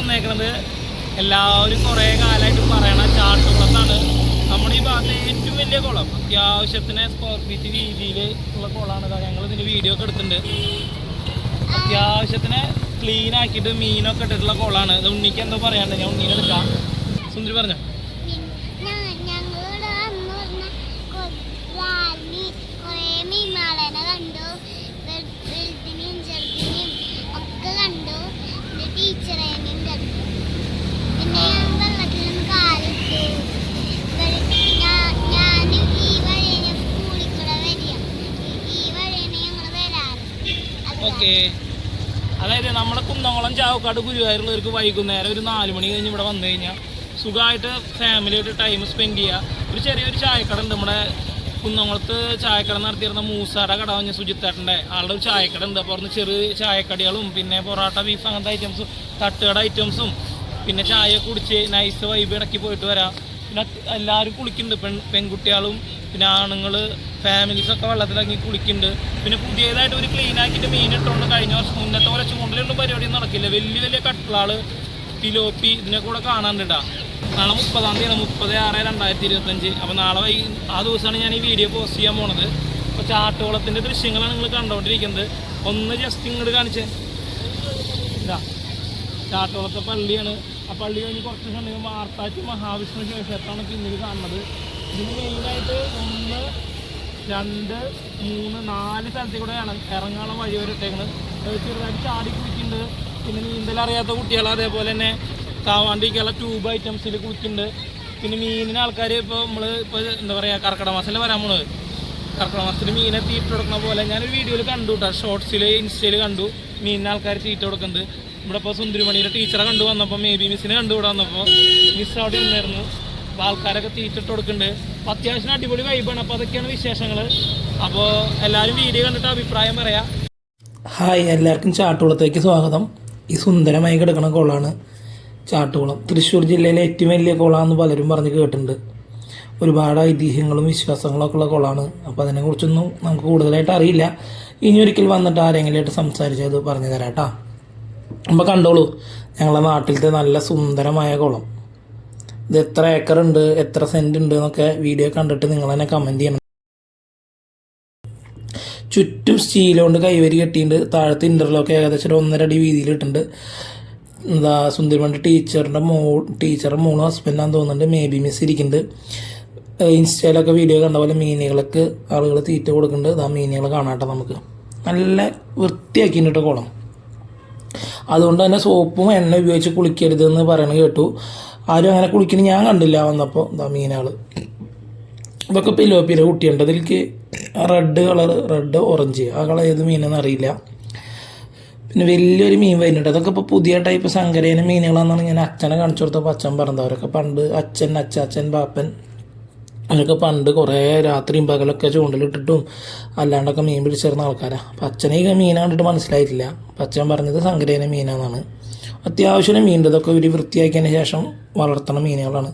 വന്നേക്കണത്. എല്ലാവരും കുറേ കാലമായിട്ട് പറയണ ചാട്ടുകുളത്താണ് നമ്മുടെ ഈ ഭാഗത്തെ ഏറ്റവും വലിയ കുളം. അത്യാവശ്യത്തിന് സ്ക്വയർ ഫീറ്റ് വീതിയിൽ ഉള്ള കുളമാണ് ഞങ്ങൾ ഇതിന് വീഡിയോ ഒക്കെ എടുത്തിട്ടുണ്ട്. അത്യാവശ്യത്തിന് ക്ലീൻ ആക്കിയിട്ട് മീനൊക്കെ ഇട്ടിട്ടുള്ള കുളമാണ് ഇത് ഉണ്ണിക്ക് എന്തോ പറയാണ്ട് ഞാൻ ഉണ്ണീനെടുക്കാം സുന്ദരി പറഞ്ഞോ ഞങ്ങളിവിടെ അന്ന് പറഞ്ഞ റാലി കുറേ മീൻമാളേനെ കണ്ടു വെ- വലുതിനെയും ചെറുതിനെയും ഒക്കെ കണ്ടു പിന്നെ ടീച്ചറേനെയും കണ്ടു പിന്നെ ഞാൻ വെള്ളത്തിലൊന്ന് കാലിട്ടു വെള്ള- ഞാ- ഞാനും ഈ വഴിയെ സ്കൂളിൽ കൂടെ വരിക ഈ- ഈ വഴിയാണ് ഞങ്ങൾ വരാറ് അത് ഓക്കെ അതായത് നമ്മുടെ കുന്നംകുളം ചാവക്കാട് ഗുരുവായൂരുള്ളവർക്ക് വൈകുന്നേരം ഒരു നാല് മണി കഴിഞ്ഞ് ഇവിടെ വന്നു കഴിഞ്ഞാൽ സുഖമായിട്ട് ഫാമിലിയായിട്ട് ടൈം സ്പെൻഡ് ചെയ്യുക. ഒരു ചെറിയൊരു ചായക്കട ഉണ്ട്. നമ്മുടെ കുന്നംകുളത്ത് ചായക്കട നടത്തിയിരുന്ന മൂസാടെ കട പറഞ്ഞ സുജിത്തേട്ടന്റെ. ആളുടെ ഒരു ചായക്കട ഉണ്ട്. അപ്പോൾ അവിടുന്ന് ചെറിയ ചായക്കടികളും പിന്നെ പൊറോട്ട ബീഫ് അങ്ങനത്തെ ഐറ്റംസും തട്ടുകട ഐറ്റംസും പിന്നെ ചായ കുടിച്ച് നൈസ് വൈബ് ഇടക്കി പോയിട്ട് വരാം. പിന്നെ എല്ലാവരും കുളിക്കുന്നുണ്ട്. പെൺ പെൺകുട്ടികളും പിന്നെ ആണുങ്ങൾ ഫാമിലീസൊക്കെ വെള്ളത്തിലിറങ്ങി കുളിക്കുന്നുണ്ട്. പിന്നെ പുതിയതായിട്ട് ഒരു ക്ലീൻ ആക്കിയിട്ട് മീൻ ഇട്ടുകൊണ്ട് കഴിഞ്ഞ വർഷം മുന്നത്തെ പോലെ ചൂണ്ടലുള്ള പരിപാടിയൊന്നും നടക്കില്ല. വലിയ വലിയ കട്ടിലാൾ പിലോപ്പി ഇതിനെ കൂടെ കാണാനുണ്ടാ നാളെ മുപ്പതാം തീയതി മുപ്പത് ആറ് രണ്ടായിരത്തി ഇരുപത്തഞ്ച്. അപ്പോൾ നാളെ വൈ ആ ദിവസമാണ് ഞാൻ ഈ വീഡിയോ പോസ്റ്റ് ചെയ്യാൻ പോണത്. അപ്പോൾ ചാട്ടുകുളത്തിന്റെ ദൃശ്യങ്ങളാണ് നിങ്ങൾ കണ്ടുകൊണ്ടിരിക്കുന്നത് ഒന്ന് ജസ്റ്റ് ഇങ്ങോട്ട് കാണിച്ചേ. ഇതാ ചാട്ടുകുളത്തെ പള്ളിയാണ്. ആ പള്ളി കഴിഞ്ഞ് കുറച്ച് ദിവസം ഉണ്ടെങ്കിൽ ആർത്താറ്റ് മഹാവിഷ്ണു ക്ഷേത്രമാണ് പിന്നീട് കാണുന്നത്. ഇതിന് മെയിനായിട്ട് ഒന്ന് രണ്ട് മൂന്ന് നാല് സ്ഥലത്തിൽ കൂടെയാണ് ഇറങ്ങാനുള്ള വഴി വരെ ഇട്ടേക്കുന്നത് ചെറുതായിട്ട് ചാടി കുളിക്കുന്നുണ്ട്. പിന്നെ നീന്തൽ അറിയാത്ത കുട്ടികൾ അതേപോലെ തന്നെ കാവാണ്ടിക്കുള്ള ട്യൂബ് ഐറ്റംസിൽ കുളിക്കുന്നുണ്ട്. പിന്നെ മീനിന് ആൾക്കാർ ഇപ്പോൾ നമ്മൾ ഇപ്പോൾ എന്താ പറയുക കർക്കിടക മാസത്തിൽ വരാൻ പോണത്? കർക്കിടക മാസത്തിൽ മീനെ തീറ്റ കൊടുക്കുന്ന പോലെ ഞാനൊരു വീഡിയോയിൽ കണ്ടു കേട്ടോ ഷോർട്സിൽ ഇൻസ്റ്റയിൽ കണ്ടു. മീനിന് ആൾക്കാർ തീറ്റ കൊടുക്കുന്നത് ഇവിടെ ഇപ്പോൾ സുന്ദരിമണിയുടെ ടീച്ചറെ കണ്ടു വന്നപ്പോൾ മേ ബി മിസ്സിനെ കണ്ടു വന്നപ്പോൾ മിസ് അവിടെ ഉണ്ടായിരുന്നു അപ്പോൾ ആൾക്കാരൊക്കെ തീറ്റിട്ട് കൊടുക്കുന്നുണ്ട് അത്യാവശ്യം അടിപൊളി വൈബാണ് അപ്പോൾ അതൊക്കെയാണ് വിശേഷങ്ങൾ അപ്പോൾ എല്ലാവരും വീഡിയോ കണ്ടിട്ട് അഭിപ്രായം പറയാം. ഹായ് എല്ലാവർക്കും ചാട്ടുകുളത്തേക്ക് സ്വാഗതം. ഈ സുന്ദരമായി കിടക്കുന്ന കുളമാണ് ചാട്ടുകുളം തൃശ്ശൂർ ജില്ലയിലെ ഏറ്റവും വലിയ കുളമാണെന്ന് പലരും പറഞ്ഞ് കേട്ടിട്ടുണ്ട്. ഒരുപാട് ഐതിഹ്യങ്ങളും വിശ്വാസങ്ങളും ഒക്കെ ഉള്ള കുളമാണ് അപ്പോൾ അതിനെക്കുറിച്ചൊന്നും നമുക്ക് കൂടുതലായിട്ട് അറിയില്ല. ഇനി ഒരിക്കൽ വന്നിട്ട് ആരെങ്കിലും ആരെങ്കിലുമായിട്ട് സംസാരിച്ചത് പറഞ്ഞു തരാം കേട്ടോ. അപ്പോൾ കണ്ടോളൂ ഞങ്ങളുടെ നാട്ടിലത്തെ നല്ല സുന്ദരമായ കുളം. ഇത് എത്ര ഏക്കർ ഉണ്ട് എത്ര സെന്റ് ഉണ്ട് എന്നൊക്കെ വീഡിയോ കണ്ടിട്ട് നിങ്ങൾ തന്നെ കമന്റ് ചെയ്യണം. ചുറ്റും സ്റ്റീൽ കൊണ്ട് കൈവരി കെട്ടിയിട്ടുണ്ട് താഴത്തെ ഇന്റർലോക്ക് ഏകദേശം ഒരു ഒന്നര അടി വീതിയിൽ ഇട്ടുണ്ട് എന്താ സുന്ദരിമണ്ടി ടീച്ചറിന്റെ മോ ടീച്ചറുടെ മോളും ഹസ്ബൻഡാന്ന് തോന്നുന്നുണ്ട് മേ ബി മിസ് ഇരിക്കുന്നുണ്ട് ഇൻസ്റ്റയിലൊക്കെ വീഡിയോ കണ്ട പോലെ മീനുകൾക്ക് ആളുകൾ തീറ്റ കൊടുക്കുന്നുണ്ട്. ആ മീനുകൾ കാണാട്ടോ നമുക്ക്. നല്ല വൃത്തിയാക്കിയിട്ടുണ്ട് കുളം. അതുകൊണ്ട് തന്നെ സോപ്പും എണ്ണ ഉപയോഗിച്ച് കുളിക്കരുത് എന്ന് പറയണ കേട്ടു. ആരും അങ്ങനെ കുളിക്കണ ഞാൻ കണ്ടില്ല വന്നപ്പോൾ എന്താ മീനുകൾ ഇതൊക്കെ പിലോപ്പിയിലെ കുട്ടിയുണ്ട്. അതിലേക്ക് റെഡ് കളർ റെഡ് ഓറഞ്ച് ആ കളർ ഏത് മീനെന്ന് അറിയില്ല. പിന്നെ വലിയൊരു മീൻ വരുന്നുണ്ട്. അതൊക്കെ ഇപ്പോൾ പുതിയ ടൈപ്പ് സങ്കരേന മീനുകളാണെന്നാണ് ഞാൻ അച്ഛനെ കാണിച്ചു കൊടുത്തപ്പോൾ അച്ഛൻ പറഞ്ഞത്. അവരൊക്കെ പണ്ട് അച്ഛൻ അച്ചാച്ചൻ പാപ്പൻ അവരൊക്കെ പണ്ട് കുറേ രാത്രിയും പകലൊക്കെ ചൂണ്ടലിട്ടിട്ടും അല്ലാണ്ടൊക്കെ മീൻ പിടിച്ചിരുന്ന ആൾക്കാരാണ് അപ്പം അച്ഛനെ ഈ മീൻ കണ്ടിട്ട് മനസ്സിലായിട്ടില്ല. അപ്പം അച്ഛൻ പറഞ്ഞത് സങ്കരേന മീനാണെന്നാണ് അത്യാവശ്യം മീൻ ഇതൊക്കെ ഒരു വൃത്തിയാക്കിയതിന് ശേഷം വളർത്തണ മീനുകളാണ്.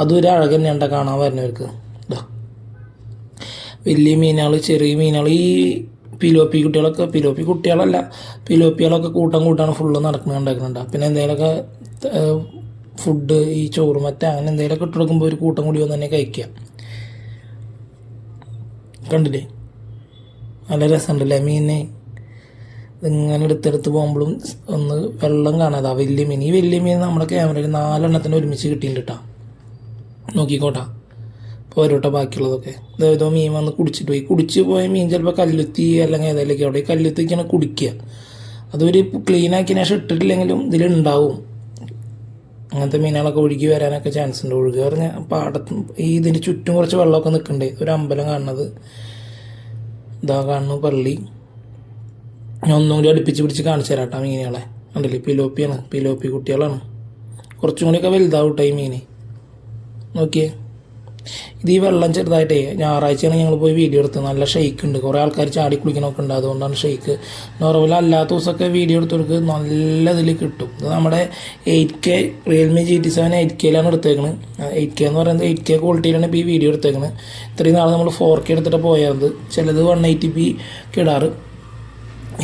അതും ഒരു അഴകൻ ഞണ്ട കാണാൻ വരുന്നവർക്ക്. ഇതാ വലിയ മീനുകൾ ചെറിയ മീനുകൾ ഈ പിലോപ്പി കുട്ടികളൊക്കെ പിലോപ്പി കുട്ടികളല്ല പിലോപ്പികളൊക്കെ കൂട്ടം കൂട്ടാണ് ഫുള്ള് നടക്കുന്നത് ഉണ്ടാക്കുന്നുണ്ട്. പിന്നെ എന്തെങ്കിലുമൊക്കെ ഫുഡ് ഈ ചോറ് മറ്റേ അങ്ങനെ എന്തെങ്കിലുമൊക്കെ ഇട്ട് കൊടുക്കുമ്പോൾ ഒരു കൂട്ടം കൂടി വന്ന് തന്നെ കഴിക്കുക. കണ്ടില്ലേ? നല്ല രസമുണ്ടല്ലേ മീനെ ഇങ്ങനെ എടുത്തെടുത്ത് പോകുമ്പോഴും ഒന്ന് വെള്ളം കാണാതെ. വലിയ മീൻ. ഈ വലിയ മീൻ നമ്മുടെ ക്യാമറയിൽ നാലെണ്ണത്തിന് ഒരുമിച്ച് കിട്ടിയിട്ടുണ്ട് കേട്ടോ നോക്കിക്കോട്ടാ. പോരോട്ടെ ബാക്കിയുള്ളതൊക്കെ. ഏതോ മീൻ വന്ന് കുടിച്ചിട്ട് പോയി. കുടിച്ച് പോയ മീൻ ചിലപ്പോൾ കല്ലുത്തി അല്ലെങ്കിൽ ഏതെങ്കിലുമൊക്കെ അവിടെ കല്ലുത്തിക്കാണ് കുടിക്കുക. അതൊരു ക്ലീൻ ആക്കിയതിനു ശേഷം ഇട്ടിട്ടില്ലെങ്കിലും ഇതിലുണ്ടാവും. അങ്ങനത്തെ മീനുകളൊക്കെ ഒഴുകി വരാനൊക്കെ ചാൻസ് ഉണ്ട്. ഒഴുകി പറഞ്ഞാൽ പാടത്ത് ഈ ഇതിന്റെ ചുറ്റും കുറച്ച് വെള്ളമൊക്കെ നിൽക്കുന്നുണ്ട് ഒരു അമ്പലം കാണുന്നത്. ഇതാ കാണുന്നു പള്ളി. ഞാൻ ഒന്നും കൂടി അടുപ്പിച്ച് പിടിച്ച് കാണിച്ചു തരാം കേട്ടോ മീനുകളെ. കണ്ടില്ലേ? പിലോപ്പിയാണ്. പിലോപ്പി കുട്ടികളാണ്. കുറച്ചും കൂടിയൊക്കെ വലുതാവട്ടെ ഈ മീൻ നോക്കിയേ. ഇത് ഈ വെള്ളം ചെറുതായിട്ടേ ഞായറാഴ്ചയാണ് ഞങ്ങൾ പോയി വീഡിയോ എടുത്തത്. നല്ല ഷെയ്ക്ക് ഉണ്ട്. കുറേ ആൾക്കാർ ചാടി കുളിക്കണമൊക്കെ ഉണ്ട്. അതുകൊണ്ടാണ് ഷെയ്ക്ക് നോർമൽ അല്ലാത്ത ദിവസമൊക്കെ വീഡിയോ എടുത്തവർക്ക് നല്ല ഇതിൽ കിട്ടും. ഇത് നമ്മുടെ eight K Realme G T seven eight കെയിലാണ് എടുത്തേക്കുന്നത് എയ്റ്റ് കെ എന്ന് പറയുന്നത് എയ്റ്റ് കെ ക്വാളിറ്റിയിലാണ് ഇപ്പോൾ ഈ വീഡിയോ എടുത്തേക്കുന്നത് ഇത്രയും നാൾ നമ്മൾ ഫോർ കെ എടുത്തിട്ട് പോയത് ചിലത് വൺ എയ്റ്റി പി കിടാറ്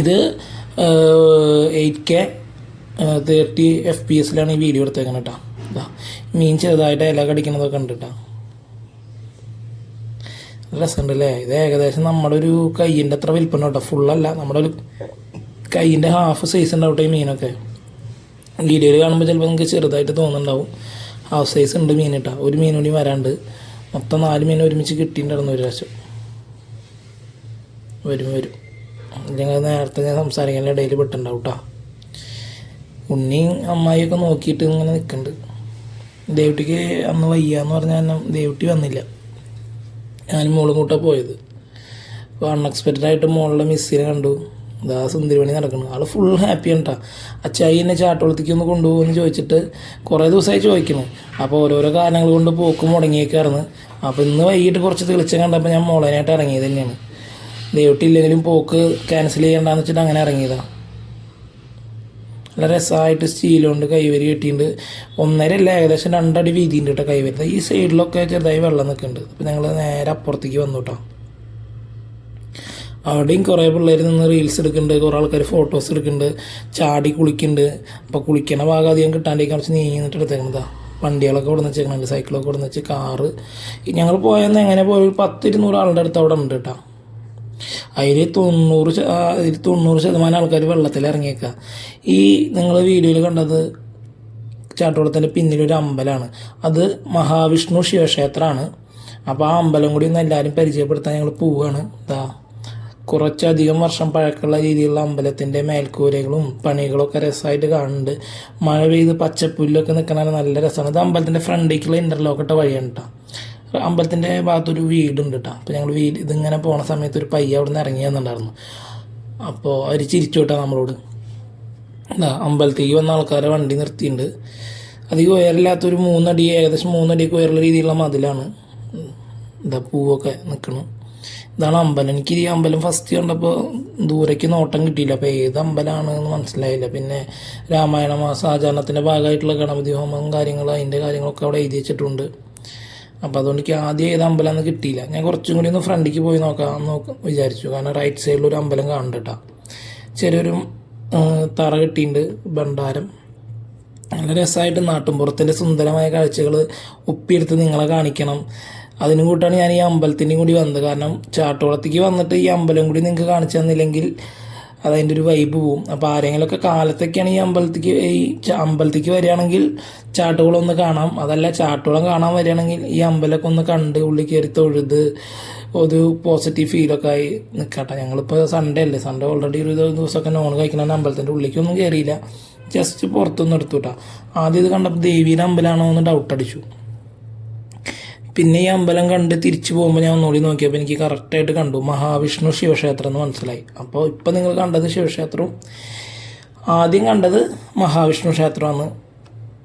ഇത് eight K thirty F P എസിലാണ് ഈ വീഡിയോ എടുത്തേക്കുന്നത് കേട്ടോ മീൻ ചെറുതായിട്ട് ഇല കടിക്കുന്നതൊക്കെ ഉണ്ട് കേട്ടോ രസമുണ്ട് അല്ലേ ഇത് ഏകദേശം നമ്മുടെ ഒരു കയ്യിന്റെ അത്ര വലിപ്പം കേട്ടോ. ഫുള്ളല്ല നമ്മുടെ ഒരു കയ്യിന്റെ ഹാഫ് സൈസ് ഉണ്ടാവും ഈ മീനൊക്കെ. വീഡിയോയിൽ കാണുമ്പോൾ ചിലപ്പോൾ നിങ്ങൾക്ക് ചെറുതായിട്ട് തോന്നുന്നുണ്ടാവും. ഹാഫ് സൈസ് ഉണ്ട് മീൻ കേട്ടോ. ഒരു മീൻ കൂടി വരാണ്ട് മൊത്തം നാല് മീൻ ഒരുമിച്ച് കിട്ടിയിട്ടുണ്ടായിരുന്നു ഒരു പ്രാവശ്യം. വരും വരും. ഞങ്ങൾ നേരത്തെ ഞാൻ സംസാരിക്കാൻ ഇടയിൽ പെട്ടുണ്ടാവും കേട്ടോ. ഉണ്ണിയും അമ്മായിയൊക്കെ നോക്കിയിട്ട് ഇങ്ങനെ നിൽക്കുന്നുണ്ട്. ദേവുട്ടിക്ക് അന്ന് വയ്യാന്ന് പറഞ്ഞാൽ ദേവുട്ടി വന്നില്ല. ഞാൻ മോളും കൂട്ടാ പോയത്. അപ്പോൾ അൺഎക്സ്പെക്റ്റഡ് ആയിട്ട് മോളുടെ മിസ്സിനെ കണ്ടു. ഇതാ സുന്ദരിമണി നടക്കുന്നു. ആൾ ഫുൾ ഹാപ്പിയാണ് കേട്ടോ അച്ചായി എന്നെ ചാട്ടുളത്തേക്ക് ഒന്ന് കൊണ്ടുപോകുമെന്ന് ചോദിച്ചിട്ട് കുറേ ദിവസമായി ചോദിക്കുന്നു അപ്പോൾ ഓരോരോ കാരണങ്ങൾ കൊണ്ട് പോക്ക് മുടങ്ങിയേക്കായിരുന്നു. അപ്പോൾ ഇന്ന് വൈകിട്ട് കുറച്ച് തെളിച്ചം കണ്ടപ്പോൾ ഞാൻ മോളേനായിട്ട് ഇറങ്ങിയത് തന്നെയാണ്. ദൈവട്ടില്ലെങ്കിലും പോക്ക് ക്യാൻസൽ ചെയ്യണ്ടെന്ന് വെച്ചിട്ട് അങ്ങനെ ഇറങ്ങിയതാണ് നല്ല രസമായിട്ട് സ്റ്റീൽ കൈവരി കെട്ടിയിട്ടുണ്ട് ഒന്നര അല്ല ഏകദേശം രണ്ടടി വീതിയുണ്ട് കേട്ടോ കൈവരുന്നത് ഈ സൈഡിലൊക്കെ ചെറുതായി വെള്ളം നിൽക്കുന്നുണ്ട് അപ്പോൾ ഞങ്ങൾ നേരെ അപ്പുറത്തേക്ക് വന്നു കേട്ടോ അവിടെയും കുറേ പിള്ളേർ നിന്ന് റീൽസ് എടുക്കുന്നുണ്ട് കുറേ ആൾക്കാർ ഫോട്ടോസ് എടുക്കുന്നുണ്ട് ചാടി കുളിക്കുന്നുണ്ട് അപ്പോൾ കുളിക്കണ ഭാഗം അധികം കിട്ടാണ്ടേക്ക് കുറച്ച് നീങ്ങി നിന്നിട്ട് എടുത്തേക്കണതാ. വണ്ടികളൊക്കെ ഇവിടെ നിന്ന് വെച്ചേക്കണുണ്ട്. സൈക്കിളൊക്കെ ഇവിടെ നിന്ന് വെച്ച് കാറ് ഞങ്ങൾ പോയെന്ന് എങ്ങനെ പോയി? പത്തിരുന്നൂറ് ആളുടെ അടുത്ത് അവിടെ ഉണ്ട് കേട്ടോ അതിൽ തൊണ്ണൂറ് അതിൽ തൊണ്ണൂറ് ശതമാനം ആൾക്കാർ വെള്ളത്തിൽ ഇറങ്ങിയേക്കുക ഈ നിങ്ങൾ വീഡിയോയിൽ കണ്ടത് ചാട്ടുകുളത്തിന്റെ പിന്നിലൊരു അമ്പലമാണ് അത് മഹാവിഷ്ണു ശിവക്ഷേത്രമാണ് അപ്പോൾ ആ അമ്പലം കൂടി ഒന്ന് എല്ലാവരും പരിചയപ്പെടുത്താൻ ഞങ്ങൾ പോവുകയാണ് ഇതാ കുറച്ചധികം വർഷം പഴക്കമുള്ള രീതിയിലുള്ള അമ്പലത്തിന്റെ മേൽക്കൂരകളും പണികളൊക്കെ രസമായിട്ട് കാണുന്നുണ്ട്. മഴ പെയ്ത് പച്ചപ്പുല്ലൊക്കെ നിൽക്കണ നല്ല രസമാണ്. ഇത് അമ്പലത്തിന്റെ ഫ്രണ്ടിലേക്കുള്ള ഇന്റർലോക്കിട്ട വഴിയാണ് കേട്ടോ അമ്പലത്തിന്റെ ഭാഗത്തൊരു വീടുണ്ട് കേട്ടോ അപ്പോൾ ഞങ്ങൾ വീട് ഇതിങ്ങനെ പോണ സമയത്ത് ഒരു പയ്യ അവിടെ നിന്ന് ഇറങ്ങി വന്നിട്ടുണ്ടായിരുന്നു അപ്പോൾ അവർ ചിരിച്ചു കേട്ടോ നമ്മളോട്. എന്താ അമ്പലത്തേക്ക് വന്ന ആൾക്കാരെ വണ്ടി നിർത്തിയിട്ടുണ്ട് അധികം ഉയരമില്ലാത്തൊരു മൂന്നടി ഏകദേശം മൂന്നടിയൊക്കെ ഉയരുള്ള രീതിയിലുള്ള മതിലാണ്. എന്താ പൂവൊക്കെ നിൽക്കണം ഇതാണ് അമ്പലം. എനിക്ക് ഈ അമ്പലം ഫസ്റ്റ് കണ്ടപ്പോൾ ദൂരേക്ക് നോട്ടം കിട്ടിയില്ല. അപ്പോൾ ഏത് അമ്പലമാണ് എന്ന് മനസ്സിലായില്ല. പിന്നെ രാമായണ മാസ ആചരണത്തിന്റെ ഭാഗമായിട്ടുള്ള ഗണപതി ഹോമം കാര്യങ്ങൾ അതിന്റെ കാര്യങ്ങളൊക്കെ അവിടെ എഴുതി വെച്ചിട്ടുണ്ട്. അപ്പോൾ അതുകൊണ്ട് എനിക്ക് ആദ്യം ഏത് അമ്പലമെന്ന് കിട്ടിയില്ല. ഞാൻ കുറച്ചും കൂടി ഒന്ന് ഫ്രണ്ടിക്ക് പോയി നോക്കാം നോക്കാം വിചാരിച്ചു. കാരണം റൈറ്റ് സൈഡിൽ ഒരു അമ്പലം കാണുന്നുണ്ട് ചെറിയൊരു തറ കിട്ടിയിട്ടുണ്ട് ഭണ്ഡാരം. നല്ല രസമായിട്ട് നാട്ടുമ്പുറത്തിന്റെ സുന്ദരമായ കാഴ്ചകൾ ഒപ്പിയെടുത്ത് നിങ്ങളെ കാണിക്കണം. അതിനും കൂട്ടാണ് ഞാൻ ഈ അമ്പലത്തിന്റെയും കൂടി വന്നത്. കാരണം ചാട്ടുകുളത്തേക്ക് വന്നിട്ട് ഈ അമ്പലം കൂടി നിങ്ങൾക്ക് കാണിച്ചു തന്നില്ലെങ്കിൽ അതതിന്റെ ഒരു വൈബ് പോവും. അപ്പോൾ ആരെങ്കിലുമൊക്കെ കാലത്തൊക്കെയാണ് ഈ അമ്പലത്തേക്ക് ഈ അമ്പലത്തിക്ക് വരികയാണെങ്കിൽ ചാട്ടുകുളം ഒന്ന് കാണാം. അതല്ല ചാട്ടുകുളം കാണാൻ വരികയാണെങ്കിൽ ഈ അമ്പലമൊക്കെ ഒന്ന് കണ്ട് ഉള്ളിൽ കയറി തൊഴുത് ഒരു പോസിറ്റീവ് ഫീലൊക്കെ ആയി നിൽക്കട്ടെ ഞങ്ങളിപ്പോൾ സൺഡേ അല്ലേ? സൺഡേ ഓൾറെഡി ഒരു ദിവസമൊക്കെ നോൺ കഴിക്കണമെങ്കിൽ അമ്പലത്തിന്റെ ഉള്ളിലേക്കൊന്നും കയറിയില്ല ജസ്റ്റ് പുറത്തൊന്നും എടുത്തു കേട്ടോ ആദ്യം ഇത് കണ്ടപ്പോൾ ദേവീന്റെ അമ്പലമാണോ എന്ന് ഡൗട്ട് അടിച്ചു. പിന്നെ ഈ അമ്പലം കണ്ട് തിരിച്ചു പോകുമ്പോൾ ഞാൻ ഒന്നുകൂടി നോക്കിയപ്പോൾ എനിക്ക് കറക്റ്റായിട്ട് കണ്ടു മഹാവിഷ്ണു ശിവക്ഷേത്രം എന്ന് മനസ്സിലായി. അപ്പോൾ ഇപ്പം നിങ്ങൾ കണ്ടത് ശിവക്ഷേത്രവും ആദ്യം കണ്ടത് മഹാവിഷ്ണു ക്ഷേത്രമാണ്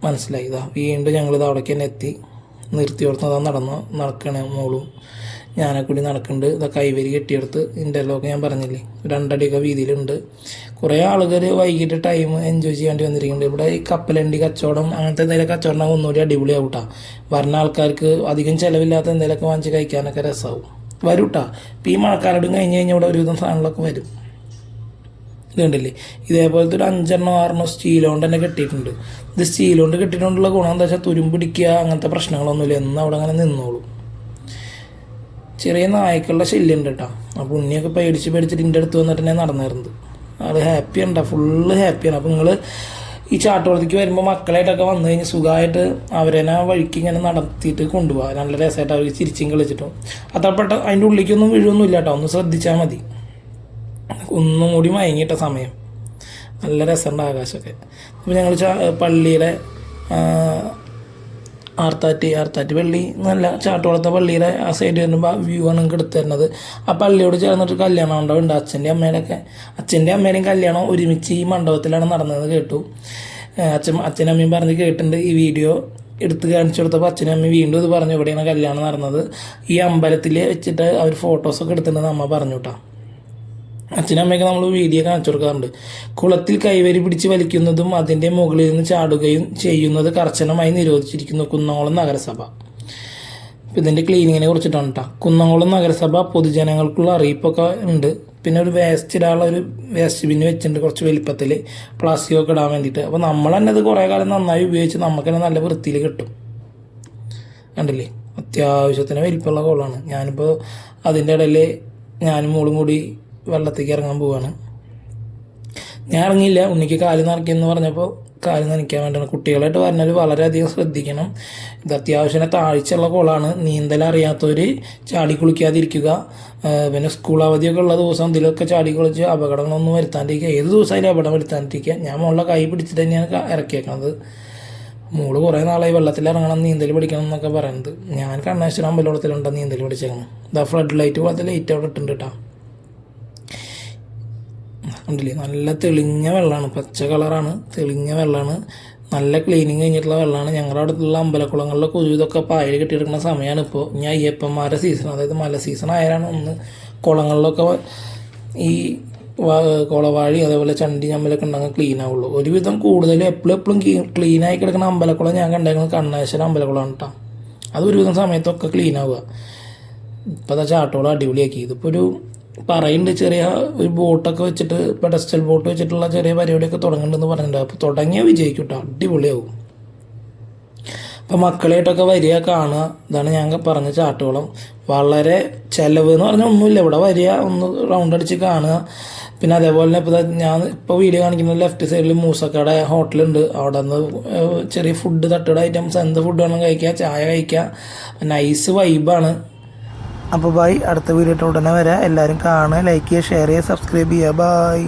മനസ്സിലായി. ഇതാ വീണ്ടും ഞങ്ങളിത് അവിടേക്ക് തന്നെ എത്തി. നിർത്തി കൊടുത്തതാ നടന്നു നടക്കണേ മോളും. ഞാനെ കൂടി നടക്കുന്നുണ്ട് ഇതാ കൈവരി കെട്ടിയെടുത്ത് ഇന്റർലോക്ക് ഞാൻ പറഞ്ഞില്ലേ? രണ്ടടിയൊക്കെ വീതിയിലുണ്ട്. കുറേ ആളുകൾ വൈകിട്ട് ടൈം എൻജോയ് ചെയ്യാണ്ടി വന്നിരിക്കുന്നുണ്ട് ഇവിടെ ഈ കപ്പലണ്ടി കച്ചവടം അങ്ങനത്തെ എന്തെങ്കിലും കച്ചവടം ഒന്നുകൂടി അടിപൊളിയാവും കേട്ടോ വരുന്ന ആൾക്കാർക്ക് അധികം ചിലവില്ലാത്ത എന്തെങ്കിലുമൊക്കെ വാങ്ങിച്ച് കഴിക്കാനൊക്കെ രസമാവും വരും കേട്ടോ ഇപ്പം ഈ മഴക്കാലം കഴിഞ്ഞ് കഴിഞ്ഞാൽ ഇവിടെ ഒരുവിധം സാധനങ്ങളൊക്കെ വരും. ഇതുണ്ടല്ലേ ഇതേപോലത്തെ ഒരു അഞ്ചെണ്ണോ ആറെണ്ണോ സ്റ്റീലോണ്ട് തന്നെ കെട്ടിയിട്ടുണ്ട്. ഇത് സ്റ്റീലോണ്ട് കൊണ്ട് കെട്ടിയിട്ടുള്ള ഗുണം എന്താ വെച്ചാൽ തുരുമ്പിടിക്കുക അങ്ങനത്തെ പ്രശ്നങ്ങളൊന്നുമില്ല. എന്ന് അവിടെ അങ്ങനെ നിന്നോളും. ചെറിയ നായ്ക്കളുടെ ശല്യം ഉണ്ട് കേട്ടോ അപ്പോൾ ഉണ്ണിയൊക്കെ പേടിച്ച് പേടിച്ചിട്ട് എന്റെ അടുത്ത് വന്നിട്ട് തന്നെ നടന്നിരുന്നത് അത് ഹാപ്പി ഉണ്ടോ ഫുള്ള് ഹാപ്പിയാണ് അപ്പോൾ നിങ്ങൾ ഈ ചാട്ടുകുളത്തേക്ക് വരുമ്പോൾ മക്കളായിട്ടൊക്കെ വന്നു കഴിഞ്ഞാൽ സുഖമായിട്ട് അവരെന്നെ വഴിക്ക് ഇങ്ങനെ നടത്തിയിട്ട് കൊണ്ടുപോകാം നല്ല രസമായിട്ട് അവർക്ക് ചിരിച്ചും കളിച്ചിട്ടും. അത്രപ്പെട്ട അതിന്റെ ഉള്ളിലേക്കൊന്നും വീഴൊന്നുമില്ല കേട്ടോ ഒന്ന് ശ്രദ്ധിച്ചാൽ മതി. ഒന്നും കൂടി മയങ്ങിയിട്ട സമയം. നല്ല രസമുണ്ട് ആകാശമൊക്കെ അപ്പോൾ ഞങ്ങൾ പള്ളിയുടെ ആ, ആർത്താറ്റ് ആർത്താറ്റ് പള്ളി നല്ല ചാട്ടുകുളത്തെ പള്ളിയുടെ ആ സൈഡ് വരുമ്പോൾ വ്യൂ ആണ് നിങ്ങൾക്ക് എടുത്തു തരുന്നത്. ആ പള്ളിയോട് ചേർന്നിട്ട് കല്യാണ മണ്ഡപം ഉണ്ട് അച്ഛന്റെ അമ്മയുടെയൊക്കെ അച്ഛന്റെ അമ്മയുടെയും കല്യാണം ഒരുമിച്ച് ഈ മണ്ഡപത്തിലാണ് നടന്നത് കേട്ടു. അച്ഛൻ അച്ഛനും അമ്മയും പറഞ്ഞ് കേട്ടിട്ടുണ്ട് ഈ വീഡിയോ എടുത്ത് കാണിച്ചു കൊടുത്തപ്പോൾ അച്ഛനും അമ്മയും വീണ്ടും ഇത് പറഞ്ഞു ഇവിടെയാണ് കല്യാണം നടന്നത്. ഈ അമ്പലത്തിൽ വെച്ചിട്ട് അവർ ഫോട്ടോസൊക്കെ എടുത്തിട്ടുണ്ടെന്ന് അമ്മ പറഞ്ഞു കേട്ടോ. അച്ഛനും അമ്മയൊക്കെ നമ്മൾ വീഡിയോ കാണിച്ചു കൊടുക്കാറുണ്ട്. കുളത്തിൽ കൈവരി പിടിച്ച് വലിക്കുന്നതും അതിന്റെ മുകളിൽ നിന്ന് ചാടുകയും ചെയ്യുന്നത് കർശനമായി നിരോധിച്ചിരിക്കുന്നു കുന്നംകുളം നഗരസഭ. ഇതിന്റെ ക്ലീനിങ്ങിനെ കുറിച്ചിട്ടാണ് കേട്ടോ കുന്നംകുളം നഗരസഭ പൊതുജനങ്ങൾക്കുള്ള അറിയിപ്പൊക്കെ ഉണ്ട്. പിന്നെ ഒരു വേസ്റ്റ് ഇടാനുള്ള ഒരു വേസ്റ്റ് ബിന്ന് വെച്ചിട്ടുണ്ട് കുറച്ച് വലിപ്പത്തിൽ പ്ലാസ്റ്റിക് ഒക്കെ ഇടാൻ വേണ്ടിയിട്ട്. അപ്പോൾ നമ്മൾ തന്നെ അത് കുറേ കാലം നന്നായി ഉപയോഗിച്ച് നമുക്ക് തന്നെ നല്ല വൃത്തിയിൽ കിട്ടും. കണ്ടില്ലേ? അത്യാവശ്യത്തിന് വലിപ്പമുള്ള കുളമാണ്. ഞാനിപ്പോൾ അതിന്റെ ഇടയിൽ ഞാനും മോളും കൂടി വെള്ളത്തേക്ക് ഇറങ്ങാൻ പോവാണ്. ഞാൻ ഇറങ്ങിയില്ല. ഉണ്ണിക്ക് കാൽ നിറയ്ക്കുമെന്ന് പറഞ്ഞപ്പോൾ കാൽ നനയ്ക്കാൻ വേണ്ടിയാണ് കുട്ടികളായിട്ട് പറഞ്ഞാൽ വളരെയധികം ശ്രദ്ധിക്കണം. ഇത് അത്യാവശ്യം താഴ്ചയുള്ള കുളമാണ് നീന്തൽ അറിയാത്തവർ ചാടി കുളിക്കാതിരിക്കുക. പിന്നെ സ്കൂൾ അവധിയൊക്കെ ഉള്ള ദിവസം ഇതിലൊക്കെ ചാടി കുളിച്ച് അപകടങ്ങളൊന്നും വരുത്താണ്ടിരിക്കുക. ഏത് ദിവസമായാലും അപകടം വരുത്താണ്ടിരിക്കുക. ഞാൻ മുകളിലെ കൈ പിടിച്ചിട്ട് തന്നെയാണ് ഇറക്കിയേക്കണത്. മോൾ കുറേ നാളായി വെള്ളത്തിൽ ഇറങ്ങണം നീന്തൽ പഠിക്കണം എന്നൊക്കെ പറയുന്നത്. ഞാൻ കണ്ണേശ്വരം അമ്പലക്കുളത്തിലുണ്ട് നീന്തൽ പഠിച്ചേക്കണം ഇതാ ഫ്ലഡ് ലൈറ്റ് പോലത്തെ ലൈറ്റ് അവിടെ ഇട്ടുണ്ട് കേട്ടോ ഉണ്ടല്ലേ? നല്ല തെളിഞ്ഞ വെള്ളമാണ് പച്ച കളറാണ്. തെളിഞ്ഞ വെള്ളമാണ് നല്ല ക്ലീനിങ് കഴിഞ്ഞിട്ടുള്ള വെള്ളമാണ് ഞങ്ങളുടെ അടുത്തുള്ള അമ്പലക്കുളങ്ങളിലെ കൊതു ഇതൊക്കെ പായൽ കെട്ടിയെടുക്കുന്ന സമയമാണ് ഇപ്പോൾ ഇനി അയ്യപ്പന്മാരുടെ സീസൺ അതായത് മല സീസൺ ആയാലാണ് ഒന്ന് കുളങ്ങളിലൊക്കെ ഈ കുളവാഴി അതേപോലെ ചണ്ടി ഞമ്മലൊക്കെ ഉണ്ടെങ്കിൽ ക്ലീൻ ആവുള്ളൂ. ഒരുവിധം കൂടുതലും എപ്പോഴും എപ്പോഴും ക്ലീൻ ആയി കിടക്കുന്ന അമ്പലക്കുളം ഞാൻ കണ്ടേക്കുന്നത് കണ്ണേശ്വരം അമ്പലക്കുളമാണ് കേട്ടോ അത് ഒരുവിധം സമയത്തൊക്കെ ക്ലീൻ ആവുക. ഇപ്പം അതാ ചാട്ടോളം അടിപൊളിയാക്കി. ഇതിപ്പോൾ ഒരു പറയുന്നുണ്ട് ചെറിയ ഒരു ബോട്ടൊക്കെ വെച്ചിട്ട് പെഡസ്റ്റൽ ബോട്ട് വെച്ചിട്ടുള്ള ചെറിയ പരിപാടിയൊക്കെ തുടങ്ങുന്നുണ്ടെന്ന് പറഞ്ഞിട്ടുണ്ട്. അപ്പോൾ തുടങ്ങിയാൽ വിജയിക്കും കേട്ടോ അടിപൊളിയാവും. അപ്പം മക്കളായിട്ടൊക്കെ വരിക കാണുക. ഇതാണ് ഞാൻ പറഞ്ഞ ചാട്ടുകളും വളരെ ചിലവ് എന്ന് പറഞ്ഞാൽ ഒന്നുമില്ല. ഇവിടെ വരിക ഒന്ന് റൗണ്ട് അടിച്ച് കാണുക. പിന്നെ അതേപോലെ തന്നെ ഇപ്പോൾ ഞാൻ ഇപ്പോൾ വീഡിയോ കാണിക്കുന്ന ലെഫ്റ്റ് സൈഡിൽ മൂസക്കട ഹോട്ടലുണ്ട്. അവിടെ നിന്ന് ചെറിയ ഫുഡ് തട്ടുകട ഐറ്റംസ് എന്ത് ഫുഡ് വേണം കഴിക്കുക ചായ കഴിക്കുക നൈസ് വൈബാണ് അപ്പോൾ ബൈ അടുത്ത വീഡിയോ ഉടനെ വരാം. എല്ലാവരും കാണുക ലൈക്ക് ചെയ്യുക ഷെയർ ചെയ്യുക സബ്സ്ക്രൈബ് ചെയ്യുക. ബൈ